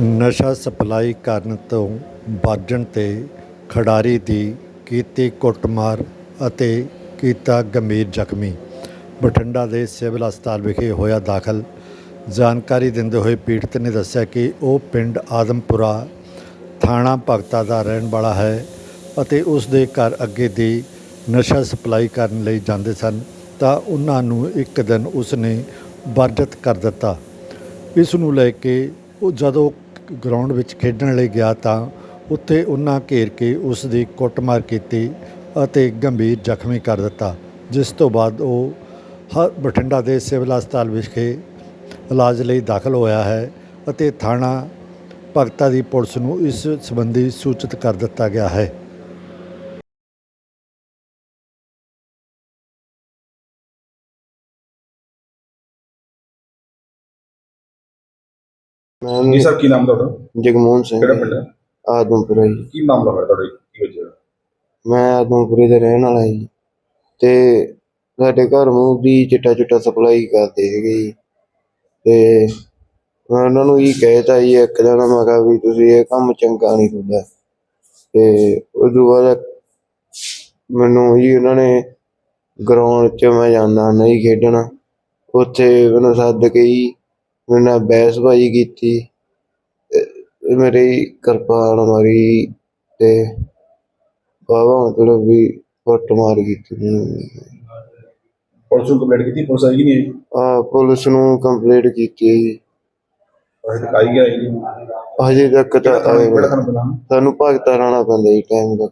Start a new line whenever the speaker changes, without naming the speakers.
ਨਸ਼ਾ ਸਪਲਾਈ ਕਰਨ ਤੋਂ ਬਾਝਣ ਤੇ ਖਿਡਾਰੀ ਦੀ ਕੀਤੀ ਕੁੱਟਮਾਰ ਅਤੇ ਕੀਤਾ ਗੰਭੀਰ ਜ਼ਖਮੀ। ਬਠਿੰਡਾ ਦੇ ਸਿਵਲ ਹਸਪਤਾਲ ਵਿਖੇ ਹੋਇਆ ਦਾਖਲ। ਜਾਣਕਾਰੀ ਦਿੰਦੇ ਹੋਏ ਪੀੜਤ ਨੇ ਦੱਸਿਆ ਕਿ ਉਹ ਪਿੰਡ ਆਦਮਪੁਰਾ ਥਾਣਾ ਭਗਤਾ ਦਾ ਰਹਿਣ ਵਾਲਾ ਹੈ ਅਤੇ ਉਸ ਦੇ ਘਰ ਅੱਗੇ ਦੀ ਨਸ਼ਾ ਸਪਲਾਈ ਕਰਨ ਲਈ ਜਾਂਦੇ ਸਨ ਤਾਂ ਉਹਨਾਂ ਨੂੰ ਇੱਕ ਦਿਨ ਉਸ ਨੇ ਵਰਜਿਤ ਕਰ ਦਿੱਤਾ। ਇਸ ਨੂੰ ਲੈ ਕੇ ਉਹ ਜਦੋਂ ਗਰਾਊਂਡ ਵਿੱਚ ਖੇਡਣ ਲਈ ਗਿਆ ਤਾਂ ਉੱਥੇ ਉਹਨਾਂ ਘੇਰ ਕੇ ਉਸ ਦੀ ਕੁੱਟਮਾਰ ਕੀਤੀ ਅਤੇ ਗੰਭੀਰ ਜ਼ਖਮੀ ਕਰ ਦਿੱਤਾ, ਜਿਸ ਤੋਂ ਬਾਅਦ ਉਹ ਹ, ਬਠਿੰਡਾ ਦੇ ਸਿਵਲ ਹਸਪਤਾਲ ਵਿਖੇ ਇਲਾਜ ਲਈ ਦਾਖਲ ਹੋਇਆ ਹੈ ਅਤੇ ਥਾਣਾ ਭਗਤਾ ਦੀ ਪੁਲਿਸ ਨੂੰ ਇਸ ਸੰਬੰਧੀ ਸੂਚਿਤ ਕਰ ਦਿੱਤਾ ਗਿਆ ਹੈ।
ਮੈਂ
ਜੀ ਸਰ ਕੀ ਨਾਮ ਤੁਹਾਡਾ
ਜਗਮੋਹਨ ਸਿੰਘ
ਕਿਹੜਾ ਪਿੰਡ ਹੈ
ਆਦਮਪੁਰਾ ਜੀ
ਕੀ ਮਾਮਲਾ ਹੋਇਆ ਤੁਹਾਡੇ ਕੀ ਵਜ੍ਹਾ
ਮੈਂ ਆਦਮਪੁਰੇ ਦਾ ਰਹਿਣ ਵਾਲਾ ਜੀ ਤੇ ਸਾਡੇ ਘਰ ਮੂੰਹ ਦੀ ਚਿੱਟਾ ਚਿੱਟਾ ਸਪਲਾਈ ਕਰਦੇ ਹੈਗੇ ਜੀ ਤੇ ਮੈਂ ਉਹਨਾਂ ਨੂੰ ਇਹ ਕਹਿਤਾ ਜੀ ਇੱਕ ਦਿਨ ਮੈਂ ਕਿਹਾ ਵੀ ਤੁਸੀਂ ਇਹ ਕੰਮ ਚੰਗਾ ਨਹੀਂ ਤੁਹਾਡਾ ਤੇ ਉਸ ਤੋਂ ਬਾਅਦ ਮੈਨੂੰ ਜੀ ਉਹਨਾਂ ਨੇ ਗਰਾਊਂਡ 'ਚ ਮੈਂ ਜਾਂਦਾ ਨਹੀਂ ਖੇਡਣ ਉੱਥੇ ਮੈਨੂੰ ਸੱਦ ਕੇ ਜੀ ਮੇਰੇ ਨਾਲ ਬਹਿਸਬਾਜ਼ੀ ਕੀਤੀ ਤੇ ਮੇਰੀ ਕਿਰਪਾਨ ਮਾਰੀ ਤੇ ਬਾਬਾ ਮਤਲਬ ਵੀ ਫੁੱਟ ਮਾਰ ਕੀਤੀ
ਪੁਲਿਸ ਨੂੰ ਕੰਪਲੇਂਟ ਕੀਤੀ? ਪੁਲਿਸ ਆਈ ਕਿ ਨਹੀਂ ਆਈ?
ਆ ਪੁਲਿਸ ਨੂੰ ਕੰਪਲੇਂਟ ਕੀਤੀ ਹੈ ਜੀ।
ਅਜੇ ਤੱਕ ਆਈ ਜੀ
ਹਜੇ ਤੱਕ ਤਾਂ ਆਏ
ਪੈਂਦਾ
ਸਾਨੂੰ ਭਗਤਾ ਰਾਣਾ ਪੈਂਦਾ ਜੀ ਟਾਈਮ ਦਾ